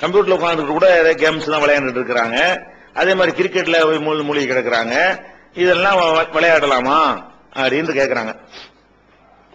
கம்ப்யூட்டர்ல உட்காந்துட்டு கூட கேம்ஸ் தான் விளையாண்டுட்டு இருக்கிறாங்க. அதே மாதிரி கிரிக்கெட்ல போய் மூழ்கி கிடக்குறாங்க. இதெல்லாம் வ- விளையாடலாமா? அப்படின்னு கேட்கிறாங்க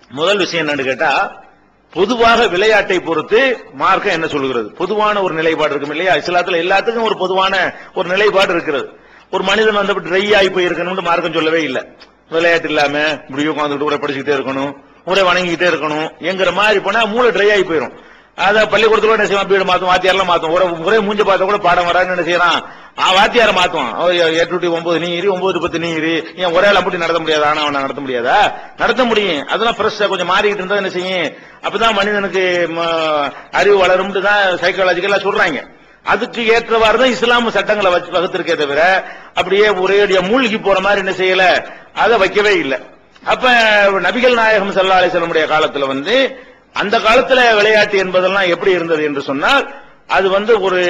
முதல் விஷயம் என்னன்னு கேட்டா பொதுவாக விளையாட்டை பொறுத்து மார்க்கம் என்ன சொல்கிறது? பொதுவான ஒரு நிலைப்பாடு இருக்கும் இல்லையா? இஸ்லாத்துல எல்லாத்துக்கும் ஒரு பொதுவான ஒரு நிலைப்பாடு இருக்கிறது. ஒரு மனிதன் வந்து ட்ரை ஆகி போயிருக்கணும்னு மார்க்கம் சொல்லவே இல்லை. விளையாட்டு இல்லாம இப்படி உட்காந்துட்டு கூட படிச்சுக்கிட்டே இருக்கணும் ஒரே வணங்கிக்கிட்டே இருக்கணும் என்கிற மாதிரி போனா மூளை ட்ரை ஆகி போயிடும் அதை பள்ளிக்கூடத்துல என்ன செய்வான்? வீடு மாத்தும் வாத்தியாரெல்லாம் மாத்தும் ஒரே முறை மூஞ்ச பார்த்தா கூட பாடம் வரான்னு என்ன செய்யறான்? ஆ வாத்தியார மாத்தும் எட்டு டு ஒன்பது நீ இரு ஒன்பது பத்து நீ இரு. ஏன் ஒரே ஆள் அப்படி நடத்த முடியாது? ஆனா அவனை நடத்த முடியாதா? நடத்த முடியும். அதெல்லாம் ஃப்ரெஷ்ஷா கொஞ்சம் மாறிக்கிட்டு இருந்தா என்ன செய்யும்? அப்பதான் மனிதனுக்கு அறிவு வளரும்னு தான் சைக்காலஜிக்கலா சொல்றாங்க. அதுக்கு ஏற்றவாறு தான் இஸ்லாம் சட்டங்களை வச்சு வகுத்திருக்கே தவிர அப்படியே ஒரேடியா மூழ்கி போற மாதிரி என்ன செய்யல? அதை வைக்கவே இல்லை. அப்ப நபிகள் நாயகம் ஸல்லல்லாஹு அலைஹி காலத்துல வந்து அந்த காலத்துல விளையாட்டு என்பதெல்லாம் எப்படி இருந்தது என்று சொன்னால் அது வந்து ஒரு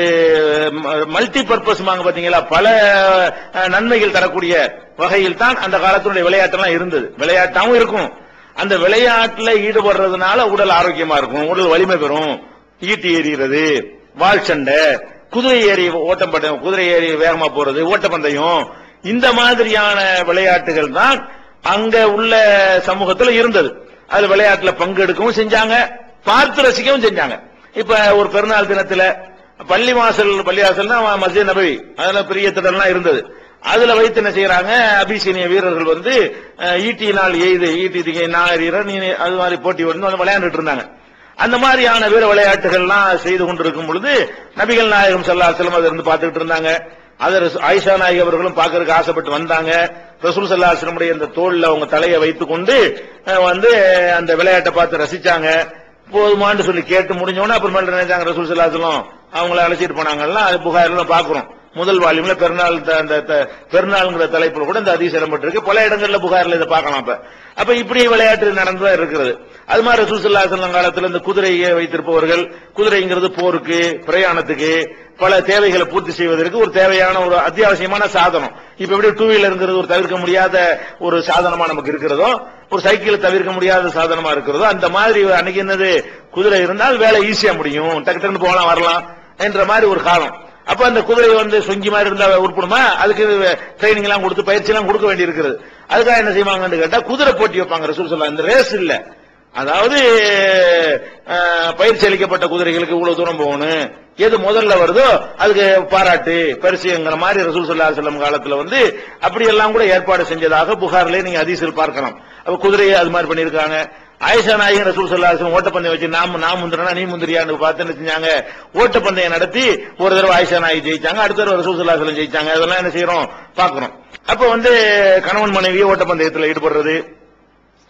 மல்டி பர்பஸ் பாத்தீங்களா? பல நன்மைகள் தரக்கூடிய வகையில் தான் அந்த காலத்தினுடைய விளையாட்டெல்லாம் இருந்தது. விளையாட்டாவும் இருக்கும். அந்த விளையாட்டுல ஈடுபடுறதுனால உடல் ஆரோக்கியமா இருக்கும். உடல் வலிமை பெறும். ஈட்டி எறிகிறது. வால் சண்டை. குதிரை ஏறி ஓட்டம் பந்தயம் குதிரை ஏறி வேகமா போறது. ஓட்டப்பந்தயம். இந்த மாதிரியான விளையாட்டுகள் தான் அங்க உள்ள சமூகத்தில் இருந்தது. அது விளையாட்டுல பங்கெடுக்கவும் செஞ்சாங்க பார்த்து ரசிக்கவும் செஞ்சாங்க. இப்ப ஒரு பெருநாள் தினத்துல பள்ளி வாசல் பள்ளி வாசல்னா மஸ்ஜித் நபவி அதுல பெரிய திடல்லாம் இருந்தது. அதுல வைத்து என்ன செய்யறாங்க அபிசீனிய வீரர்கள் வந்து ஈட்டி நாள் எய்து ஈட்டி திகை நான் நீ அது மாதிரி போட்டி வந்து விளையாண்டுட்டு இருந்தாங்க. அந்த மாதிரியான வீர விளையாட்டுகள்லாம் செய்து கொண்டிருக்கும் பொழுது நபிகள் நாயகம் செல்லா செல்லும் அதிலிருந்து இருந்து பார்த்துக்கிட்டு இருந்தாங்க. அதை ஆயிஷா நாயகி அவர்களும் பார்க்கறதுக்கு ஆசைப்பட்டு வந்தாங்க. ரசூல் ஸல்லல்லாஹு அலைஹி அந்த தோல்ல அவங்க தலையை வைத்துக் கொண்டு வந்து அந்த விளையாட்டை பார்த்து ரசிச்சாங்க. போதுமான்னு சொல்லி கேட்டு முடிஞ்சோடனே அப்புறமேல நினைச்சாங்க ரசூல் ஸல்லல்லாஹு அவங்கள அழைச்சிட்டு போனாங்கல்லாம் அது புகாரில் பாக்குறோம் முதல் வால்யூம்ல பெருநாள் அந்த த- பெருநாள்ங்கிற தலைப்புல கூட இந்த அதிசயம் இடம்பெற்றிருக்கு பல இடங்கள்ல புகார்ல இதை பார்க்கலாம் அப்ப அப்ப இப்படி விளையாட்டு நடந்துதான் இருக்கிறது. அது மாதிரி ரசூல் ஸல்லல்லாஹு காலத்துல இந்த குதிரையை வைத்திருப்பவர்கள் குதிரைங்கிறது போருக்கு பிரயாணத்துக்கு பல தேவைகளை பூர்த்தி செய்வதற்கு ஒரு தேவையான ஒரு அத்தியாவசியமான சாதனம். இப்ப எப்படி டூ வீலருங்கிறது ஒரு தவிர்க்க முடியாத ஒரு சாதனமா நமக்கு இருக்கிறதோ ஒரு சைக்கிள் தவிர்க்க முடியாத சாதனமா இருக்கிறதோ அந்த மாதிரி அன்னைக்கு என்னது? குதிரை இருந்தால் வேலை ஈஸியா முடியும். டக்கு டக்குன்னு போகலாம் வரலாம் என்ற மாதிரி ஒரு காலம். அப்ப அந்த குதிரை வந்து சொங்கி மாதிரி இருந்தா உருப்படுமா? அதுக்கு ட்ரைனிங் எல்லாம் கொடுத்து பயிற்சி எல்லாம் கொடுக்க வேண்டி இருக்கிறது அதுக்காக என்ன செய்வாங்கன்னு கேட்டா குதிரை போட்டி வைப்பாங்க ரசூல் சொல்லலாம் இந்த ரேஸ் இல்ல. அதாவது பயிற்சி அளிக்கப்பட்ட குதிரைகளுக்கு இவ்வளவு தூரம் போகணும். எது முதல்ல வருதோ அதுக்கு பாராட்டு பரிசுங்கிற மாதிரி ரசூல் சொல்லா செல்லம் காலத்துல வந்து அப்படி எல்லாம் கூட ஏற்பாடு செஞ்சதாக புகார்ல நீங்க அதிசல் பார்க்கலாம். அப்ப குதிரையை அது மாதிரி பண்ணியிருக்காங்க. ஆயிஷா நாயகன் ரசூல் சல்லா ஓட்டப்பந்தயம் வச்சு நாம் நான் முந்திரனா நீ முந்திரியான்னு பார்த்து நினைச்சாங்க செஞ்சாங்க ஓட்டப்பந்தயம் நடத்தி ஒரு தடவை ஆயிஷா நாயகி ஜெயிச்சாங்க அடுத்த தடவை ரசூல் சல்லா ஜெயிச்சாங்க. அதெல்லாம் என்ன செய்யறோம் பாக்குறோம் அப்ப வந்து கணவன் மனைவி ஓட்டப்பந்தயத்துல ஈடுபடுறது.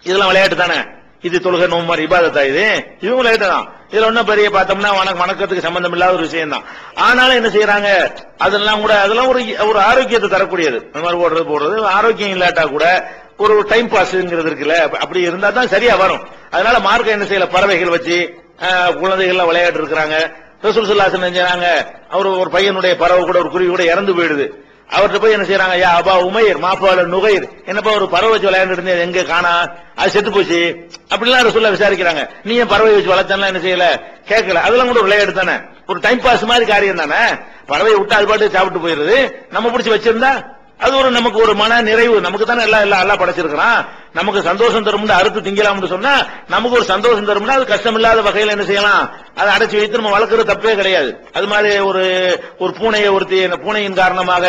இதெல்லாம் விளையாட்டு தானே? இது தொழுகை நோம்பு மாதிரி இபாதத்தா இது? இதுவும் விளையாட்டு தான். இதுல ஒன்னும் பெரிய பார்த்தோம்னா வணக்க வணக்கத்துக்கு சம்பந்தம் இல்லாத ஒரு விஷயம் தான். ஆனாலும் என்ன செய்யறாங்க அதெல்லாம் கூட அதெல்லாம் ஒரு ஒரு ஆரோக்கியத்தை தரக்கூடியது. அந்த மாதிரி ஓடுறது போடுறது ஆரோக்கியம் இல்லாட்டா கூட ஒரு டைம் பாஸ்ங்கிறது இருக்குல்ல. அப்படி இருந்தா தான் சரியா வரும். அதனால மார்க்கம் என்ன செய்யல? பறவைகள் வச்சு ஆஹ், குழந்தைகள்லாம் விளையாட்டு இருக்கிறாங்க ரசூல் சுல்லாசன் செஞ்சாங்க அவர் ஒரு பையனுடைய பறவை கூட ஒரு குருவி கூட இறந்து போயிடுது. அவர்கிட்ட போய் என்ன செய்யறாங்க யா அபா உமையர் மாப்பாளர் நுகைர். என்னப்பா ஒரு பறவை வச்சு விளையாண்டு இருந்தது எங்க காணா? அது செத்து போச்சு. அப்படிலாம் சொல்ல விசாரிக்கிறாங்க. நீ ஏன் பறவை வச்சு வளர்த்தனா என்ன செய்யல? கேட்கல. அதெல்லாம் கூட விளையாட்டு தானே. ஒரு டைம் பாஸ் மாதிரி காரியம் தானே. பறவை விட்டு அது பாட்டு சாப்பிட்டு போயிருது நம்ம பிடிச்சி வச்சிருந்தா அது ஒரு நமக்கு ஒரு மன நிறைவு. நமக்கு தானே எல்லாம் எல்லாம் எல்லாம் படைச்சிருக்கிறான். நமக்கு சந்தோஷம் தரும்னு அறுத்து திங்கலாம்னு சொன்னா நமக்கு ஒரு சந்தோஷம் தரும்னா அது கஷ்டம் இல்லாத வகையில் என்ன செய்யலாம்? அதை அடைச்சி வைத்து நம்ம வளர்க்கறது தப்பே கிடையாது. அது மாதிரி ஒரு ஒரு பூனையை ஒருத்தி அந்த பூனையின் காரணமாக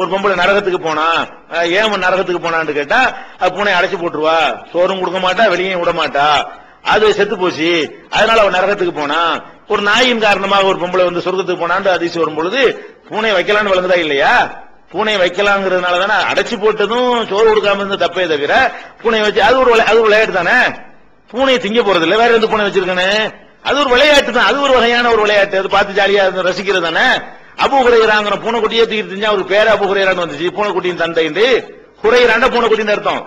ஒரு பொம்பளை நரகத்துக்கு போனா ஏன் நரகத்துக்கு போனான்னு கேட்டா அது பூனையை அடைச்சு போட்டுருவா. சோறும் கொடுக்க மாட்டா வெளியே விட மாட்டா. அது செத்து போச்சு. அதனால அவன் நரகத்துக்கு போனா ஒரு நாயின் காரணமாக ஒரு பொம்பளை வந்து சொர்க்கத்துக்கு போனான்னு அதிசயம் வரும் பொழுது பூனை வைக்கலான்னு வளர்ந்ததா இல்லையா? பூனை வைக்கலாங்கிறதுனால தானே அடைச்சு போட்டதும் சோறு கொடுக்காம இருந்த தப்பே தவிர பூனை வச்சு அது ஒரு அது ஒரு விளையாட்டு தானே? பூனையை திங்க போறது இல்ல வேற எந்த பூனை வச்சிருக்கானே? அது ஒரு விளையாட்டு தான். அது ஒரு வகையான ஒரு விளையாட்டு. அது பார்த்து ஜாலியா இருந்து ரசிக்கிறது தானே? அபு குறையிறாங்கிற பூனைக்குட்டியே தூக்கிட்டு தெரிஞ்சா அவருக்கு பேர் அபு குறையிறான்னு வந்துச்சு. பூனைக்குட்டியின் தந்தை குறையிறாண்ட பூனைக்குட்டின்னு அர்த்தம்.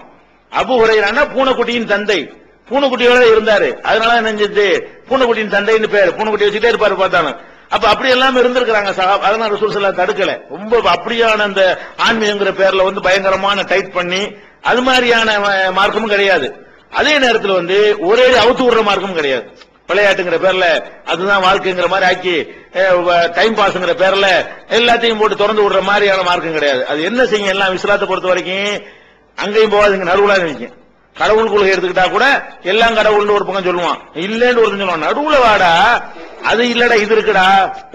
அபு குறையிறான்னா பூனைக்குட்டியின் தந்தை. பூனைக்குட்டியோட இருந்தாரு. அதனால என்ன செஞ்சது? பூனைக்குட்டியின் தந்தைன்னு பேர். பூனைக்குட்டி வச்சுட்டே இருப்பாரு பார்த்தாலும். அப்ப அப்படி எல்லாம் இருந்திருக்கிறாங்க சகாப் அதெல்லாம் ரசூல் ஸல்லல்லாஹு தடுக்கல. ரொம்ப அப்படியான அந்த ஆன்மீகங்கிற பேர்ல வந்து பயங்கரமான டைட் பண்ணி அது மாதிரியான மார்க்கமும் கிடையாது. அதே நேரத்தில் வந்து ஒரே அவுத்து விடுற மார்க்கமும் கிடையாது. விளையாட்டுங்கிற பேர்ல அதுதான் வாழ்க்கைங்கிற மாதிரி ஆக்கி டைம் பாஸ்ங்கிற பேர்ல எல்லாத்தையும் போட்டு திறந்து விடுற மாதிரியான மார்க்கம் கிடையாது. அது என்ன செய்யும் எல்லாம் இஸ்லாத்தை பொறுத்த வரைக்கும் அங்கேயும் போகாதுங்க நடுவுல நினைக்கும். கடவுள் கொள்கை எடுத்துக்கிட்டா கூட எல்லாம் கடவுள்னு ஒரு பக்கம் சொல்லுவான். இல்லன்னு ஒருத்தன் சொல்லுவான் நடுவுல வாடா அது இல்லடா இது இருக்குடா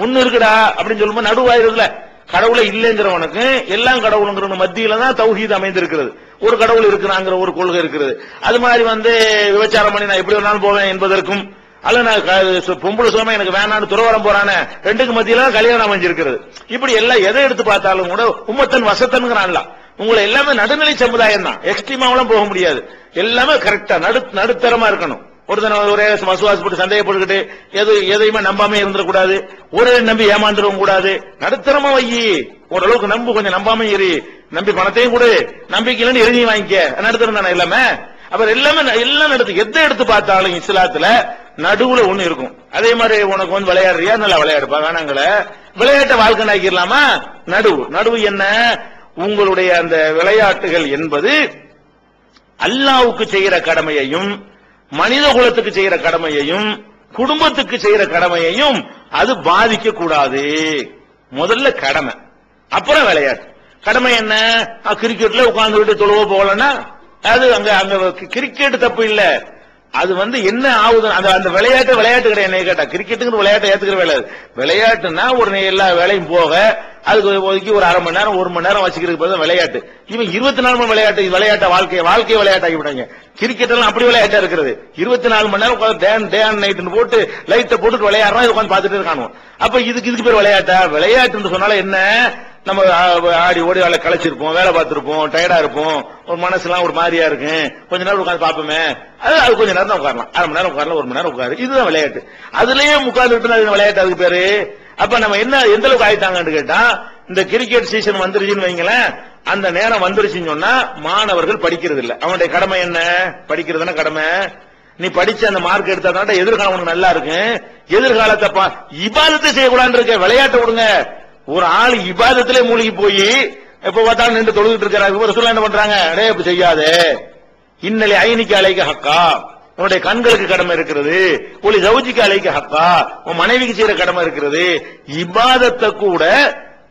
ஒண்ணு இருக்குடா அப்படின்னு சொல்லும்போது நடுவாயிருதுல கடவுளை இல்லைங்கிறவனுக்கு எல்லாம் கடவுளுங்கிற மத்தியில தான் தௌஹீத் அமைந்திருக்கிறது. ஒரு கடவுள் இருக்கிறாங்கிற ஒரு கொள்கை இருக்கிறது அது மாதிரி வந்து விபச்சாரம் பண்ணி நான் எப்படி வேணாலும் போவேன் என்பதற்கும் அல்ல நான் பொம்பளை சுவாமி எனக்கு வேணான்னு துறவரம் போறானே ரெண்டுக்கு மத்தியில தான் கல்யாணம் அமைஞ்சிருக்கிறது. இப்படி எல்லாம் எதை எடுத்து பார்த்தாலும் கூட உம்மத்தன் வசத்தன்கிறான்லாம் உங்களை எல்லாமே நடுநிலை சமுதாயம் தான் எக்ஸ்ட்ரீமாவெல்லாம் போக முடியாது. எல்லாமே கரெக்டா நடு நடுத்தரமா இருக்கணும். ஒருத்தன ஒரே வசுவாசப்பட்டு சந்தேகப்பட்டுக்கிட்டு எது எதையுமே நம்பாம இருந்துடக்கூடாது. ஒரே நம்பி ஏமாந்துடவும் கூடாது. நடுத்தரமா வை. ஓரளவுக்கு நம்பு கொஞ்சம் நம்பாம இரு. நம்பி பணத்தையும் கொடு. நம்பிக்கையில எழுதியும் வாங்கிக்க. நடுத்தரம் தானே எல்லாமே? அப்புறம் எல்லாமே ந- எல்லாம் நடத்து எதை எடுத்து பார்த்தாலும் இஸ்லாத்துல நடுவுல ஒண்ணு இருக்கும். அதே மாதிரி உனக்கு வந்து விளையாடுறியா? நல்லா விளையாடுப்பா. வேணாங்கள. விளையாட்டை வாழ்க்கை ஆக்கிடலாமா? நடுவு. நடுவு என்ன? உங்களுடைய அந்த விளையாட்டுகள் என்பது அல்லாவுக்கு செய்யற கடமையையும் மனித குலத்துக்கு செய்யற கடமையையும் குடும்பத்துக்கு செய்யற கடமையையும் அது பாதிக்க கூடாது முதல்ல கடமை. அப்புறம் விளையாட்டு. கடமை என்ன? கிரிக்கெட்ல கிரிக்கெட்ல உட்கார்ந்துகிட்டு தொழுவ போகலன்னா அது அங்க அங்க கிரிக்கெட் தப்பு இல்லை. அது வந்து என்ன ஆகுது? அந்த அந்த விளையாட்டு விளையாட்டு கிடையாது. என்ன கேட்டா கிரிக்கெட்டுங்கிற விளையாட்டை ஏத்துக்கிற வேலை விளையாட்டுனா விளையாட்டுன்னா ஒரு எல்லா வேலையும் போக அதுக்கு ஒதுக்கி ஒரு அரை மணி நேரம் ஒரு மணி நேரம் வச்சுக்கிறது விளையாட்டு. இவன் இருபத்தி நாலு மணி விளையாட்டு இது விளையாட்ட வாழ்க்கை வாழ்க்கையை விளையாட்டாக்கி விடாங்க கிரிக்கெட் எல்லாம் அப்படி விளையாட்டா இருக்கிறது இருபத்தி நாலு மணி நேரம் உட்காந்து டேன் டே அண்ட் நைட்னு போட்டு லைட்டை போட்டு விளையாடுறான் உட்காந்து பார்த்துட்டு இருக்கானு அப்ப இதுக்கு இதுக்கு பேர் விளையாட்டா? விளையாட்டுன்னு சொன்னால என்ன? நம்ம ஆடி ஓடி வேலை களைச்சிருப்போம் வேலை பார்த்திருப்போம் டயர்டா இருப்போம். ஒரு மனசுலாம் ஒரு மாதிரியா இருக்கும் கொஞ்ச நேரம் உட்காந்து பார்ப்போமே. அது அது கொஞ்ச நேரம் தான் உட்காரலாம். அரை மணி நேரம் உட்காரலாம் ஒரு மணி நேரம் உட்காரு. இதுதான் விளையாட்டு. அதுலயே உட்கார்ந்துட்டு அது விளையாட்டு அதுக்கு பேரு? அப்ப நம்ம என்ன எந்த அளவுக்கு ஆயிட்டாங்கன்னு கேட்டா இந்த கிரிக்கெட் சீசன் வந்துருச்சுன்னு வைங்களேன் அந்த நேரம் வந்துருச்சுன்னு சொன்னா மாணவர்கள் படிக்கிறது இல்ல அவனுடைய கடமை என்ன? படிக்கிறதுனா கடமை. நீ படிச்சு அந்த மார்க் எடுத்தா எதிர்காலம் உனக்கு நல்லா இருக்கு எதிர்காலத்தை இபாதத்தை செய்யக்கூடாது இருக்க விளையாட்டு விடுங்க. ஒரு ஆள் இபாதத்திலே மூழ்கி போய் எப்ப பார்த்தாலும் நின்று தொழுதுட்டு இருக்கிறாங்க ஒரு என்ன பண்றாங்க? அடே அப்படி செய்யாதே. இன்னலை ஐனிக்கு அலைக்கு ஹக்கா. உன்னுடைய கண்களுக்கு கடமை இருக்கிறது. ஒளி ஜவுஜிக்கு அலைக்கு ஹக்கா. உன் மனைவிக்கு செய்யற கடமை இருக்கிறது. இபாதத்தை கூட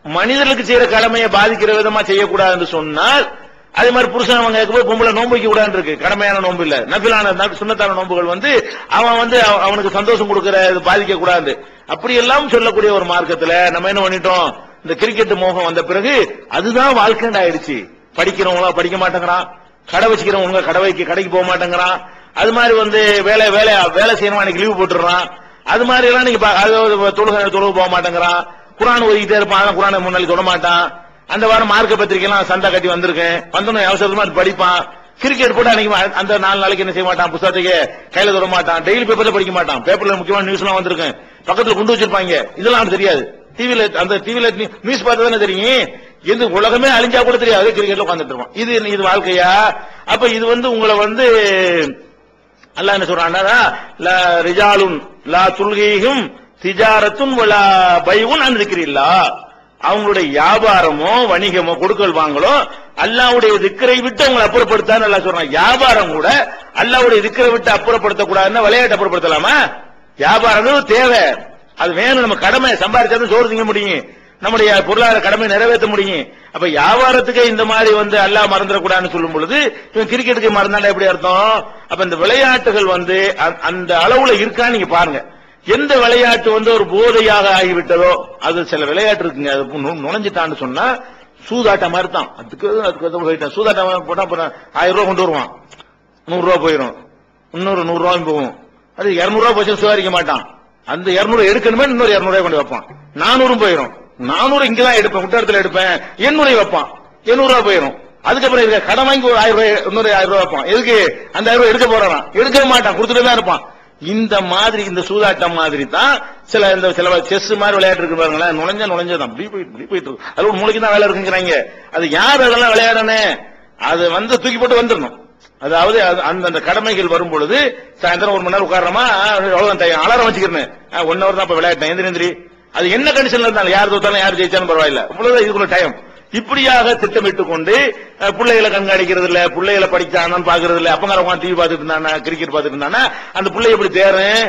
மனிதர்களுக்கு செய்யற கடமையை பாதிக்கிற விதமா செய்யக்கூடாதுன்னு சொன்னால் அதே மாதிரி புருஷன் அவங்க கேட்கும்போது பொம்பளை நோன்பு வைக்க கூடாதுன்னு இருக்கு. கடமையான நோன்பு இல்ல. நபிலான சுண்ணத்தான நோன்புகள் வந்து அவன் வந்து அவனுக்கு சந்தோஷம் கொடுக்கற இது பாதிக்க கூடாது. அப்படி எல்லாம் சொல்லக்கூடிய ஒரு மார்க்கத்துல நம்ம என்ன பண்ணிட்டோம்? இந்த கிரிக்கெட் மோகம் வந்த பிறகு அதுதான் வாழ்க்கை ஆயிடுச்சு. படிக்கிறவங்களா படிக்க மாட்டேங்கிறான். கடை வச்சுக்கிறவங்க கடை வைக்க கடைக்கு போக மாட்டேங்கிறான். அது மாதிரி வந்து வேலை வேலை வேலை செய்யணும். அன்னைக்கு லீவு போட்டுறான் அது மாதிரி எல்லாம் நீங்க பா- தொழுக போக மாட்டேங்கிறான். குரான் ஓதிக்கிட்டே இருப்பான். குரானை முன்னாடி தொட மாட்டான். அந்த வாரம் மார்க்க பத்திரிக்கை எல்லாம் சந்தா கட்டி வந்திருக்கேன். வந்தோன்னு அவசரமா படிப்பான். கிரிக்கெட் போட்டு அன்னைக்கு அந்த நாலு நாளைக்கு என்ன செய்ய மாட்டான்? புத்தகத்துக்கு கையில தொட மாட்டான். டெய்லி பேப்பர்ல படிக்க மாட்டான். பேப்பர்ல முக்கியமான நியூஸ் எல்லாம் வந்திருக்கேன் பக்கத்துல கொண்டு வச்சிருப்பாங்க. இதெல்லாம் தெரியாது. டிவில அந்த டிவில நியூஸ் பார்த்தா தானே தெரியும். எது உலகமே அழிஞ்சா கூட தெரியாது. கிரிக்கெட்ல உட்காந்துட்டு இருப்பான். இது இது வாழ்க்கையா? அப்ப இது வந்து உங்களை வந்து அல்ல என்ன சொல்றான்னா லா ரிஜாலுன் லா துல்கீஹும் திஜாரத்துன் வலா பைவுன் அன் அவங்களுடைய வியாபாரமோ வணிகமோ கொடுக்கல் வாங்கலோ அல்லாவுடைய திக்கரை விட்டு அவங்களை அப்புறப்படுத்தான்னு நல்லா சொல்றான். வியாபாரம் கூட அல்லாவுடைய திக்கரை விட்டு அப்புறப்படுத்த கூடாதுன்னா விளையாட்டு அப்புறப்படுத்தலாமா? வியாபாரம் தேவை. அது வேணும். நம்ம கடமை சம்பாதிச்சாதான் சோறு திங்க முடியும். நம்முடைய பொருளாதார கடமை நிறைவேற்ற முடியும். அப்ப வியாபாரத்துக்கு இந்த மாதிரி வந்து அல்லாஹ் மறந்துடக்கூடாதுன்னு சொல்லும் பொழுது இவன் கிரிக்கெட்டுக்கு மறந்தாண்டா எப்படி அர்த்தம்? அப்ப இந்த விளையாட்டுகள் வந்து அந்த அளவுல இருக்கான்னு நீங்க பாருங்க. எந்த விளையாட்டு வந்து ஒரு போதையாக ஆகிவிட்டதோ அது சில விளையாட்டு இருக்குங்க. அது நுழைஞ்சிட்டான்னு சொன்னா சூதாட்டம் மாதிரி தான் அதுக்கு அதுக்கு போயிட்டான் சூதாட்டம் போட்டா அப்புறம் ஆயிரம் ரூபா கொண்டு வருவான். நூறு ரூபா போயிடும் இன்னொரு நூறு ரூபாயும் போகும். அது இருநூறு ரூபா போச்சு சுதாரிக்க மாட்டான். அந்த இருநூறு எடுக்கணுமே இன்னொரு இருநூறு ரூபாய் கொண்டு வைப்பான். நானூறும் போயிடும் நானூறு இங்கதான் எடுப்பேன் குட்டடத்துல எடுப்பேன். எண்ணூறு வைப்பான். எண்ணூறு ரூபாய் போயிடும் அதுக்கப்புறம் இருக்க கடன் வாங்கி ஒரு ஆயிரம் ரூபாய் இன்னொரு ஆயிரம் ரூபாய் வைப்பான். எதுக்கு? அந்த ஆயிரம் ரூபாய் எடுக்க போறான்? எடுக்க மாட்டான். கொடுத்துட்டு தான் இருப்பான். இந்த மாதிரி இந்த சூதாட்டம் மாதிரி தான் சில இந்த சில செஸ் மாதிரி விளையாட்டு இருக்கு பாருங்களேன். நுழைஞ்ச நுழைஞ்சதான் இப்படி போயிட்டு இப்படி போயிட்டு இருக்கு. அது ஒரு மூளைக்கு தான் வேலை இருக்குங்கிறாங்க. அது யார் அதெல்லாம் விளையாடனே அது வந்து தூக்கி போட்டு வந்துடணும். அதாவது அந்த அந்த கடமைகள் வரும் பொழுது சாயந்தரம் ஒரு மணி நேரம் உட்காரமா அவ்வளவுதான். அலாரம் வச்சுக்கிறேன். ஒன் ஹவர் தான் இப்ப விளையாட்டேன். எந்திரி எந்திரி. அது என்ன கண்டிஷன்ல இருந்தாலும் யார் தோத்தாலும் யார் ஜெயிச்சாலும் பரவாயில்ல. இவ்வளவுதான் இதுக்குள்ள டைம் இப்படியாக திட்டமிட்டு கொண்டு பிள்ளைகளை கண்காணிக்கிறது இல்ல பிள்ளைகளை படிச்சானான்னு பாக்குறது இல்ல அப்பங்கார உட்காந்து டிவி பார்த்துட்டு இருந்தானா கிரிக்கெட் பார்த்துட்டு இருந்தானா அந்த பிள்ளை எப்படி தேரும்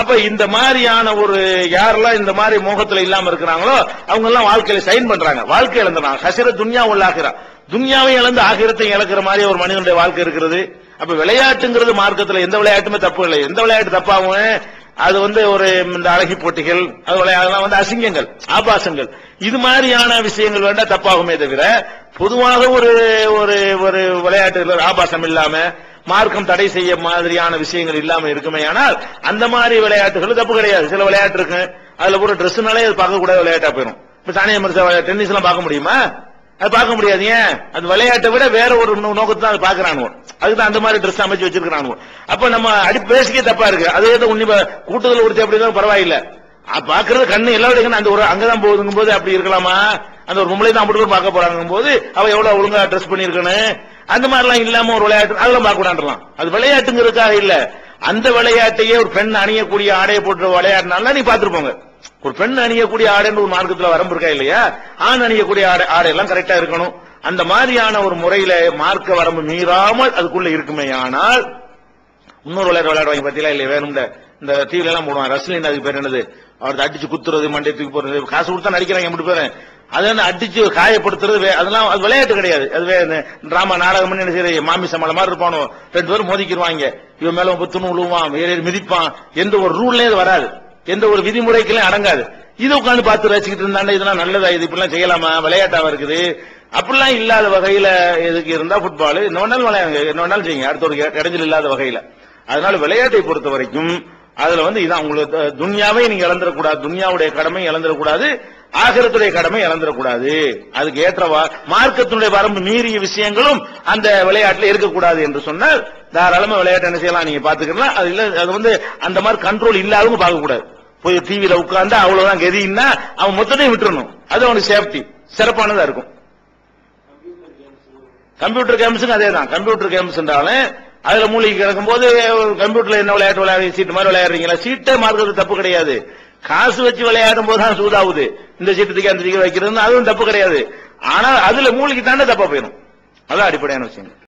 அப்ப இந்த மாதிரியான ஒரு யாரெல்லாம் இந்த மாதிரி மோகத்துல இல்லாம இருக்கிறாங்களோ அவங்க எல்லாம் வாழ்க்கையில சைன் பண்றாங்க. வாழ்க்கை இழந்துறாங்க ஹசிர துன்யா உள்ளாகிறா துன்யாவை இழந்து ஆகிரத்தை இழக்கிற மாதிரி ஒரு மனிதனுடைய வாழ்க்கை இருக்கிறது. அப்ப விளையாட்டுங்கிறது மார்க்கத்துல எந்த விளையாட்டுமே தப்பு இல்லை. எந்த விளையாட்டு தப்பாகவும் அது வந்து ஒரு இந்த அழகி போட்டிகள் அது விளையாடலாம் வந்து அசிங்கங்கள் ஆபாசங்கள். இது மாதிரியான விஷயங்கள் வேண்டா தப்பாகுமே தவிர பொதுவாக ஒரு ஒரு ஒரு விளையாட்டு ஆபாசம் இல்லாம மார்க்கம் தடை செய்ய மாதிரியான விஷயங்கள் இல்லாம இருக்குமே ஆனால் அந்த மாதிரி விளையாட்டுகள் தப்பு கிடையாது. சில விளையாட்டு இருக்கு. அதுல கூட ட்ரெஸ்னாலே அது பார்க்கக்கூடாது விளையாட்டா போயிடும் இப்ப சானியா மிர்சா டென்னிஸ் எல்லாம் பார்க்க முடியுமா? அது பார்க்க முடியாது. ஏன்? அந்த விளையாட்டை விட வேற ஒரு நோக்கத்தை தான் அது பாக்குறானுவோ அதுதான் அந்த மாதிரி ட்ரெஸ் அமைச்சு வச்சிருக்கானுவோ அப்ப நம்ம அடி பேசிக்கே தப்பா இருக்கு. அதே தான் உன்னி கூட்டத்தில் ஒருத்தி அப்படி இருந்தாலும் பாக்குறது கண்ணு எல்லாருடைய கண்ணு அந்த ஒரு அங்கதான் போகுதுங்கும் போது அப்படி இருக்கலாமா? அந்த ஒரு பொம்பளை தான் அப்படி பார்க்க போறாங்க போது அவ எவ்வளவு ஒழுங்கா ட்ரெஸ் பண்ணிருக்கணும் அந்த மாதிரி எல்லாம் இல்லாம ஒரு விளையாட்டு அதெல்லாம் பார்க்க கூடாதுலாம் அது விளையாட்டுங்கிறதுக்காக இல்ல. அந்த விளையாட்டையே ஒரு பெண் அணியக்கூடிய ஆடையை போட்டு விளையாடினால நீ பாத்துருப்போங்க ஒரு பெண் அணியக்கூடிய ஆடைன்னு ஒரு மார்க்கத்துல வரம்பு இருக்கா இல்லையா? ஆண் அணியக்கூடிய ஆடை ஆடை எல்லாம் கரெக்டா இருக்கணும். அந்த மாதிரியான ஒரு முறையில மார்க்க வரம்பு மீறாமல் அதுக்குள்ள இருக்குமே ஆனால் இன்னொரு விளையாட்டு விளையாடுவாங்க பாத்தீங்களா? இல்லையா வேணும்ல இந்த டிவில எல்லாம் போடுவாங்க. ரஸ்லின் அதுக்கு பேர் என்னது? அவர் அடிச்சு குத்துறது மண்டை தூக்கி போறது காசு கொடுத்தா நடிக்கிறாங்க எப்படி பேரு? அது வந்து அடிச்சு காயப்படுத்துறது அதெல்லாம் அது விளையாட்டு கிடையாது. அது டிராமா நாடகம் என்ன செய்யறது? மாமி சம்பளம் மாதிரி இருப்பானோ? ரெண்டு பேரும் மோதிக்கிடுவாங்க இவன் மேல புத்துணு விழுவான் ஏறி மிதிப்பான். எந்த ஒரு ரூல்லையும் அது வராது. எந்த ஒரு விதிமுறைக்குலாம் அடங்காது. இதை உட்காந்து பார்த்து ரசிக்கிட்டு இருந்தாண்டே இதெல்லாம் நல்லதா? இது இப்படிலாம் செய்யலாமா? விளையாட்டாவா இருக்குது. அப்படிலாம் இல்லாத வகையில எதுக்கு இருந்தா ஃபுட்பால் இன்னொன்னாலும் விளையாடுங்க. இன்னொன்னாலும் செய்யுங்க. அடுத்த ஒரு இடைஞ்சல் இல்லாத வகையில. அதனால விளையாட்டை பொறுத்த வரைக்கும் அதுல வந்து இதான் உங்களுக்கு துன்யாவை நீங்க இழந்துடக்கூடாது துன்யாவுடைய கடமை இழந்துடக்கூடாது ஆகிரத்துடைய கடமை இழந்துடக்கூடாது அதுக்கு ஏற்றவா மார்க்கத்தினுடைய வரம்பு மீறிய விஷயங்களும் அந்த விளையாட்டுல இருக்கக்கூடாது என்று சொன்னால் தாராளமா விளையாட்டு என்ன செய்யலாம்? நீங்க பாத்துக்கலாம் அது இல்ல அது வந்து அந்த மாதிரி கண்ட்ரோல் இல்லாதவங்க பார்க்கக்கூடாது போய் டிவியில உட்கார்ந்தா அவ்வளவுதான் கதின்னா அவன் மொத்தத்தையும் விட்டுறணும். அது அவனுக்கு சேஃப்டி சிறப்பானதா இருக்கும். கம்ப்யூட்டர் கேம்ஸ் அதே தான் கம்ப்யூட்டர் கேம்ஸ் என்றாலும் அதுல மூலிகை கிடக்கும் போது கம்ப்யூட்டர்ல என்ன விளையாட்டு விளையாடுறீங்க சீட்டு மாதிரி விளையாடுறீங்களா? சீட்டை மார்க்கிறது தப்பு கிடையாது. காசு வச்சு விளையாடும் போது தான் சூதாகுது இந்த சீட்டுக்கு அந்த சீட்டு வைக்கிறது அதுவும் தப்பு கிடையாது. ஆனா அதுல மூலிகை தானே தப்பா போயிடும். அதான் அடிப்படையான விஷயம்